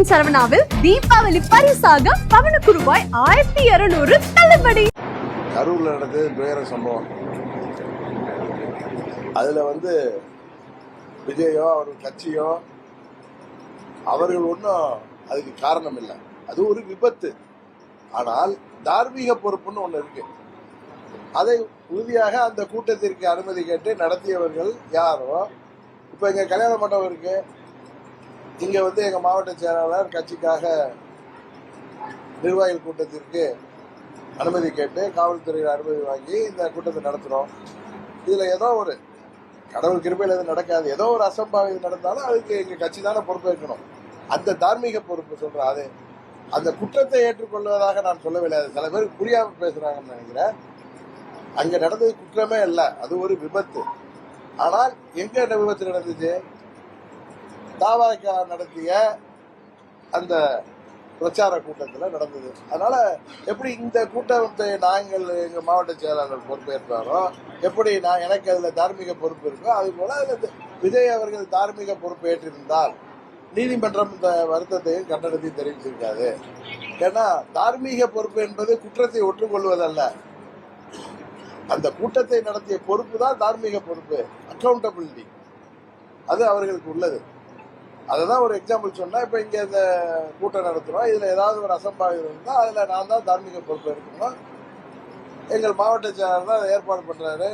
Junction சரவணாவில் Deepavali பரிசாக பவனுக்கு ரூபாய் ஆயிரத்தி இருநூறு தள்ளுபடி. கரூரில் நடந்தது துயர சம்பவம். அதில் வந்து விஜயோ அவர் கட்சியோ அவர்கள் ஒன்றும் அதுக்கு காரணம் இல்லை. அது ஒரு விபத்து. ஆனால் தார்மீக பொறுப்புன்னு ஒன்று இருக்கு. அதை உறுதியாக அந்த கூட்டத்திற்கு அனுமதி கேட்டு நடத்தியவர்கள் யாரோ? இப்போ இங்கே கல்யாண மண்டபம் இருக்குது இங்கே வந்து எங்கள் மாவட்ட செயலாளர் கட்சிக்காக நிர்வாகிகள் கூட்டத்திற்கு அனுமதி கேட்டு காவல்துறையில் அனுமதி வாங்கி இந்த கூட்டத்தை நடத்துகிறோம் இதில் ஏதோ ஒரு கடவுள் கிருபையில் எதுவும் நடக்காது. ஏதோ ஒரு அசம்பாவிதம் நடந்தாலும் அதுக்கு எங்கள் கட்சி தானே பொறுப்பேற்கணும் அந்த தார்மீக பொறுப்பு சொல்கிறேன் அது அந்த குற்றத்தை ஏற்றுக்கொள்வதாக நான் சொல்லவில்லை. அது சில பேர் புரியாமல் பேசுகிறாங்கன்னு நினைக்கிறேன். அங்கே நடந்தது குற்றமே இல்லை. அது ஒரு விபத்து. ஆனால் எங்கே விபத்து நடந்துச்சு? தாவாக்கா நடத்திய அந்த பிரச்சார கூட்டத்தில் நடந்தது. அதனால எப்படி இந்த கூட்டத்தை நாங்கள் எங்கள் மாவட்ட செயலாளர் பொறுப்பேற்றாரோ எப்படி நான் எனக்கு அதில் தார்மீக பொறுப்பு இருக்கோ அது போல அதில் விஜய் அவர்கள் தார்மீக பொறுப்பு ஏற்றிருந்தால் நீதிமன்றம் இந்த வருத்தத்தையும் கண்டனத்தையும் தெரிவிச்சிருக்காது ஏன்னா தார்மீக பொறுப்பு என்பது குற்றத்தை ஒற்றுக்கொள்வதல்ல. அந்த கூட்டத்தை நடத்திய பொறுப்பு தான் தார்மீக பொறுப்பு அக்கௌண்டபிலிட்டி அது அவர்களுக்கு உள்ளது. அதை தான் ஒரு எக்ஸாம்பிள் சொன்னால் இப்போ இங்கே இந்த கூட்டம் நடத்துகிறோம் இதில் ஏதாவது ஒரு அசம்பாவிதம் இருந்தால் அதில் நான் தான் தார்மீக பொறுப்பு எடுக்கணும். எங்கள் மாவட்ட செயலாளர் தான் ஏற்பாடு பண்ணுறாரு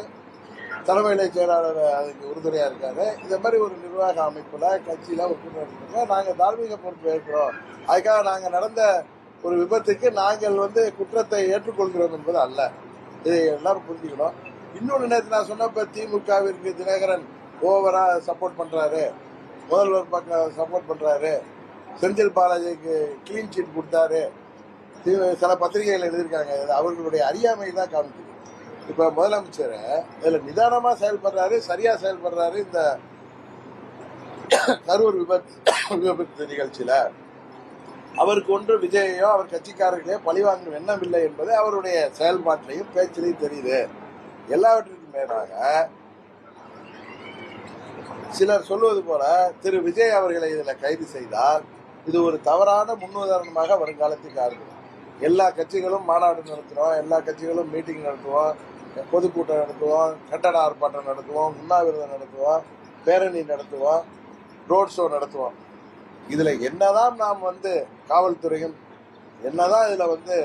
தலைமையிலை செயலாளர் அதுக்கு உறுதுணையாக இருக்காரு. இந்த மாதிரி ஒரு நிர்வாக அமைப்பில் கட்சியில் ஒரு கூட்டம் நடத்துகிறோம் நாங்கள் தார்மீக பொறுப்பு ஏற்கிறோம். அதுக்காக நாங்கள் நடந்த ஒரு விபத்துக்கு நாங்கள் வந்து குற்றத்தை ஏற்றுக்கொள்கிறோம் என்பது அல்ல. இதை எல்லாரும் புரிஞ்சுக்கணும். இன்னொன்று நேற்று நான் சொன்னப்ப திமுகவிற்கு தினகரன் ஓவரா சப்போர்ட் பண்றாரு. முதல்வர் பக்கம் சப்போர்ட் பண்றாரு. செந்தில் பாலாஜிக்கு கிளீன் சீட் கொடுத்தாரு. சில பத்திரிகைகள் எழுதியிருக்காங்க. அவர்களுடைய அறியாமை தான் காமிக்குது. இப்ப முதலமைச்சர் இதுல நிதானமா செயல்படுறாரு சரியா செயல்படுறாரு இந்த கரூர் விபத்து விபத்து நிகழ்ச்சியில. அவருக்கு ஒன்று விஜயையோ அவர் கட்சிக்காரர்களையோ பழிவாங்கும் எண்ணம் இல்லை என்பது அவருடைய செயல்பாட்டிலையும் பேச்சிலையும் தெரியுது. எல்லாவற்றிற்கும் மேலாக சிலர் சொல்வது போல திரு விஜய் அவர்களை இதில் கைது செய்தால் இது ஒரு தவறான முன்னுதாரணமாக வருங்காலத்துக்கு ஆகும் எல்லா கட்சிகளும் மாநாடு நடத்துகிறோம் எல்லா கட்சிகளும் மீட்டிங் நடத்துவோம் பொதுக்கூட்டம் நடத்துவோம் கட்டட ஆர்ப்பாட்டம் நடத்துவோம் உண்ணாவிரதம் நடத்துவோம் பேரணி நடத்துவோம் ரோட் ஷோ நடத்துவோம். இதில் என்னதான் நாம் வந்து காவல்துறையும் என்னதான் இதில் வந்து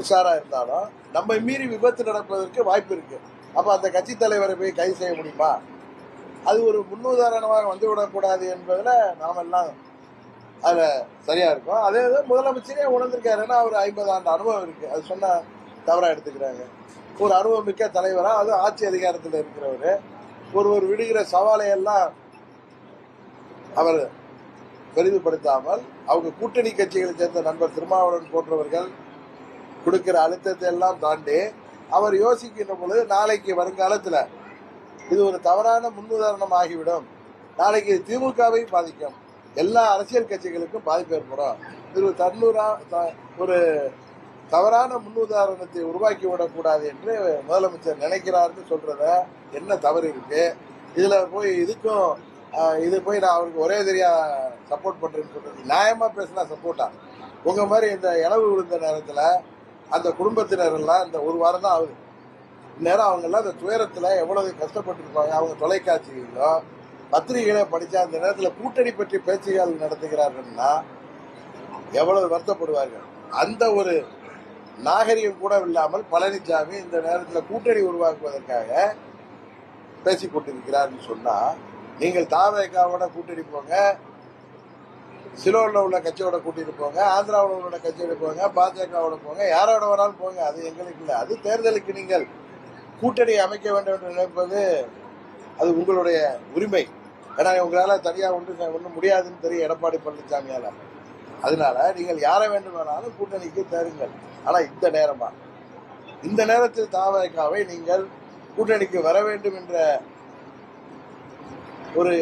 உஷாரா இருந்தாலும் நம்ம மீறி விபத்து நடப்பதற்கு வாய்ப்பு இருக்கு. அப்ப அந்த கட்சி தலைவரை போய் கைது செய்ய முடியுமா? அது ஒரு முன்னுதாரணமாக வந்து விடக்கூடாது என்பதுல நாம எல்லாம் அதுல சரியாக இருக்கும். அதே இது முதலமைச்சரே உணர்ந்திருக்காருன்னா அவர் ஐம்பது ஆண்டு அனுபவம் இருக்குது அது சொன்னால் தவறாக எடுத்துக்கிறாங்க. ஒரு அனுபவம் மிக்க தலைவராக அது ஆட்சி அதிகாரத்தில் இருக்கிறவர். ஒருவர் விடுகிற சவாலையெல்லாம் அவர் பெரிதுபடுத்தாமல் அவங்க கூட்டணி கட்சிகளை சேர்ந்த நண்பர் திருமாவளவன் போன்றவர்கள் கொடுக்கிற அழுத்தத்தை எல்லாம் தாண்டி அவர் யோசிக்கின்ற பொழுது நாளைக்கு வருங்காலத்தில் இது ஒரு தவறான முன்னுதாரணம் ஆகிவிடும் நாளைக்கு இது திமுகவை பாதிக்கும். எல்லா அரசியல் கட்சிகளுக்கும் பாதிப்பு ஏற்படும். இது ஒரு தன்னூரா த- ஒரு தவறான முன்னுதாரணத்தை உருவாக்கி விடக்கூடாது என்று முதலமைச்சர் நினைக்கிறாருன்னு சொல்றத என்ன தவறு இருக்கு? இதுல போய் இதுக்கும் இது போய் நான் அவருக்கு ஒரே தெரியா சப்போர்ட் பண்றேன்னு சொல்றது நியாயமா பேசினா சப்போர்ட்டா உங்க மாதிரி இந்த இளவு விழுந்த நேரத்துல அந்த குடும்பத்தினர் எல்லாம் இந்த ஒரு வாரம் தான் ஆகுது. இந்நேரம் அவங்கெல்லாம் அந்த துயரத்தில் எவ்வளவு கஷ்டப்பட்டிருப்பாங்க? அவங்க தொலைக்காட்சியிலோ பத்திரிகைகளை படித்தா அந்த நேரத்தில் கூட்டணி பற்றி பேச்சுகள் நடத்துகிறார்கள்னா எவ்வளவு வருத்தப்படுவார்கள்? அந்த ஒரு நாகரிகம் கூட இல்லாமல் பழனிசாமி இந்த நேரத்தில் கூட்டணி உருவாக்குவதற்காக பேசி கொண்டிருக்கிறார்னு சொன்னால் நீங்கள் தாவேகாவோட கூட்டணி போங்க சிலோன்ல உள்ள கட்சியோட கூட்டிட்டு போங்க ஆந்திராவில் உள்ள கட்சியோட போங்க பாஜகவோட போங்க யாரோட வேணாலும் போங்க அது எங்களுக்கு இல்லை. அது தேர்தலுக்கு நீங்கள் கூட்டணி அமைக்க வேண்டும் என்று நினைப்பது அது உங்களுடைய உரிமை. ஏன்னா உங்களால் தனியாக ஒன்று ஒன்றும் முடியாதுன்னு தெரியும் எடப்பாடி பழனிசாமியால் அதனால நீங்கள் யாரை வேண்டுமானாலும் கூட்டணிக்கு தேருங்கள். ஆனால் இந்த நேரமா? இந்த நேரத்தில் தாவகாவை நீங்கள் கூட்டணிக்கு வர வேண்டும் என்ற ஒரு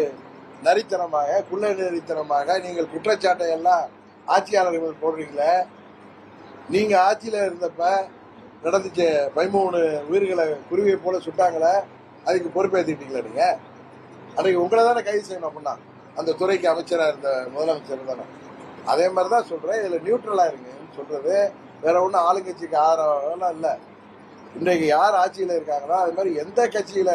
நரித்தனமாக குள்ள நரித்தனமாக நீங்கள் குற்றச்சாட்டை எல்லாம் ஆட்சியாளர்கள் போடுறீங்களே நீங்கள் ஆட்சியில் இருந்தப்ப நடந்துச்ச. பதிமூணு உயிர்களை குருவியை போல சுட்டாங்களே அதுக்கு பொறுப்பேற்றிட்டீங்களா நீங்க? அன்றைக்கு உங்களை தானே கைது செய்யணும் அப்படின்னா அந்த துறைக்கு அமைச்சராக இருந்த முதலமைச்சர் தானே. அதே மாதிரி தான் சொல்கிறேன் இதில் நியூட்ரலாக இருங்கன்னு சொல்கிறது வேற ஒன்றும் ஆளுங்கட்சிக்கு ஆதரவாலாம் இல்லை. இன்றைக்கு யார் ஆட்சியில் இருக்காங்களோ அது மாதிரி எந்த கட்சியில்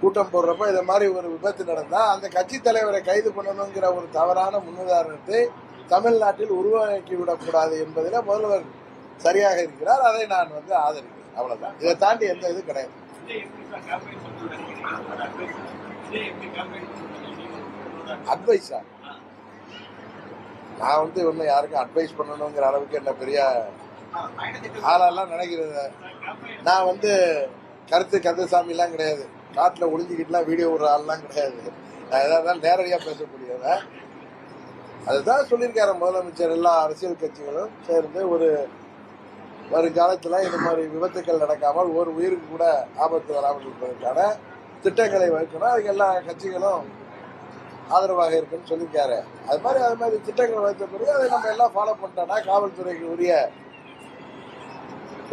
கூட்டம் போடுறப்போ இதை மாதிரி ஒரு விபத்து நடந்தால் அந்த கட்சி தலைவரை கைது பண்ணணுங்கிற ஒரு தவறான முன்னுதாரணத்தை தமிழ்நாட்டில் உருவாக்கி விடக்கூடாது என்பதில் முதல்வர் சரியாக இருக்கிறார் அதை நான் வந்து ஆதரிக்கிறேன். அவ்வளவுதான். இதை தாண்டி எந்த இது கிடையாது. அட்வைஸா நான் வந்து ஒன்றும் யாருக்கும் அட்வைஸ் பண்ணணுங்கிற அளவுக்கு என்ன பெரிய ஆளெல்லாம் நினைக்கிறது நான் வந்து கருத்து கந்தசாமிலாம் கிடையாது. காட்டில் ஒளிஞ்சிக்கிட்டுலாம் வீடியோ விடுற ஆள்லாம் கிடையாது. நான் எதா இருந்தாலும் நேரடியாக பேசக்கூடியவன். அதுதான் சொல்லியிருக்காரு முதலமைச்சர். எல்லா அரசியல் கட்சிகளும் சேர்ந்து ஒரு வருங்காலத்தில் இந்த மாதிரி விபத்துக்கள் நடக்காமல் ஒரு உயிருக்கு கூட ஆபத்து வராமல் இருப்பதற்கான திட்டங்களை வகுக்கணும். அதுக்கு எல்லா கட்சிகளும் ஆதரவாக இருக்குன்னு சொல்லியிருக்காரு. அது மாதிரி அது மாதிரி திட்டங்கள் வைத்த பிறகு அதை நம்ம எல்லாம் ஃபாலோ பண்ணிட்டோம்னா காவல்துறைக்கு உரிய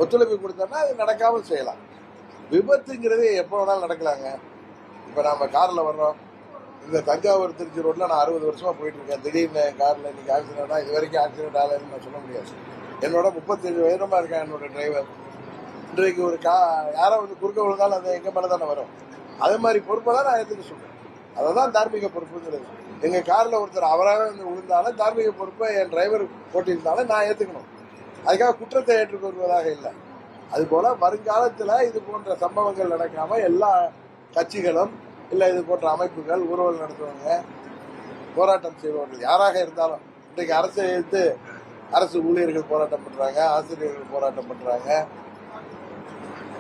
ஒத்துழைப்பு கொடுத்தோம்னா அது நடக்காமல் செய்யலாம். விபத்துங்கிறது எப்போ வேணாலும் நடக்கலாங்க. இப்போ நம்ம காரில் வர்றோம். இந்த தஞ்சாவூர் திருச்சி ரோட்டில் நான் அறுபது வருஷமாக போயிட்டு இருக்கேன். திடீர்னு காரில் இன்னைக்கு ஆக்சிடென்ட்னா இது வரைக்கும் ஆக்சிடென்ட் ஆகலைன்னு நான் சொல்ல முடியாது. என்னோட முப்பத்தஞ்சு வயதுமா இருக்கேன் என்னோட டிரைவர் இன்றைக்கு ஒரு கா யாரோ வந்து குறுக்க விழுந்தாலும் அது எங்க மேலே தானே வரும். அதே மாதிரி பொறுப்பை தான் நான் ஏற்றுக்க சொல்றேன். அதை தான் தார்மீக பொறுப்புங்கிறது. எங்க கார்ல ஒருத்தர் அவராக வந்து விழுந்தாலும் தார்மீக பொறுப்பை என் டிரைவர் போட்டியிருந்தாலும் நான் ஏற்றுக்கணும் அதுக்காக குற்றத்தை ஏற்றுக்கொள்வதாக இல்லை. அதுபோல வருங்காலத்தில் இது போன்ற சம்பவங்கள் நடக்காம எல்லா கட்சிகளும் இல்லை இது போன்ற அமைப்புகள் ஊர்வலம் நடத்துவாங்க. போராட்டம் செய்பவர்கள் யாராக இருந்தாலும் இன்றைக்கு அரசை எதிர்த்து அரசு ஊழியர்கள் போராட்டம் பண்றாங்க ஆசிரியர்கள் போராட்டம் பண்றாங்க.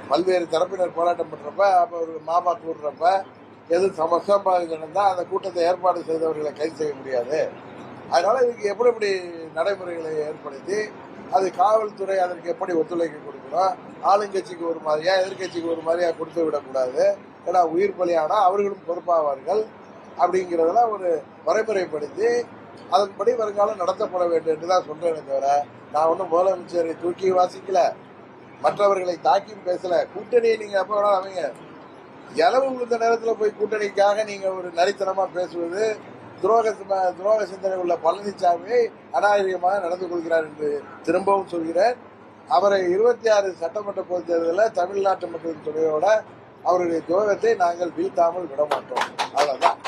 பல்வேறு தரப்பினர் போராட்டம் பண்றப்ப அப்போ ஒரு மாபா கூடுறப்ப எது சமசம்பாதி நடந்தால் அந்த கூட்டத்தை ஏற்பாடு செய்தவர்களை கைது செய்ய முடியாது. அதனால இதுக்கு எப்படி எப்படி நடைமுறைகளை ஏற்படுத்தி அது காவல்துறை அதற்கு எப்படி ஒத்துழைப்பு கொடுக்கணும்? ஆளுங்கட்சிக்கு ஒரு மாதிரியா எதிர்க்கட்சிக்கு ஒரு மாதிரியா கொடுத்து விடக்கூடாது. ஏன்னா உயிர் பலியானா அவர்களும் பொறுப்பாவார்கள். அப்படிங்கிறதெல்லாம் ஒரு வரைமுறைப்படுத்தி அதன்படி வருங்காலம் நடத்தப்பட வேண்டும் என்று தான் சொல்றேனே தவிர நான் ஒன்றும் முதலமைச்சரை தூக்கி வாசிக்கல. மற்றவர்களை தாக்கியும் பேசல. கூட்டணியை நீங்க அப்ப வேணாலும் அமைங்க. இளவு விழுந்த நேரத்தில் போய் கூட்டணிக்காக நீங்க ஒரு நரித்தனமா பேசுவது துரோக துரோக சிந்தனை உள்ள பழனிசாமி அநாகரிகமாக நடந்து கொள்கிறார் என்று திரும்பவும் சொல்கிறேன். அவரை இருபத்தி ஆறு சட்டமன்ற பொதுத் தேர்தலில் தமிழ்நாட்டு மக்களின் துணையோட அவருடைய துரோகத்தை நாங்கள் வீழ்த்தாமல் விட மாட்டோம். அவ்வளவுதான்.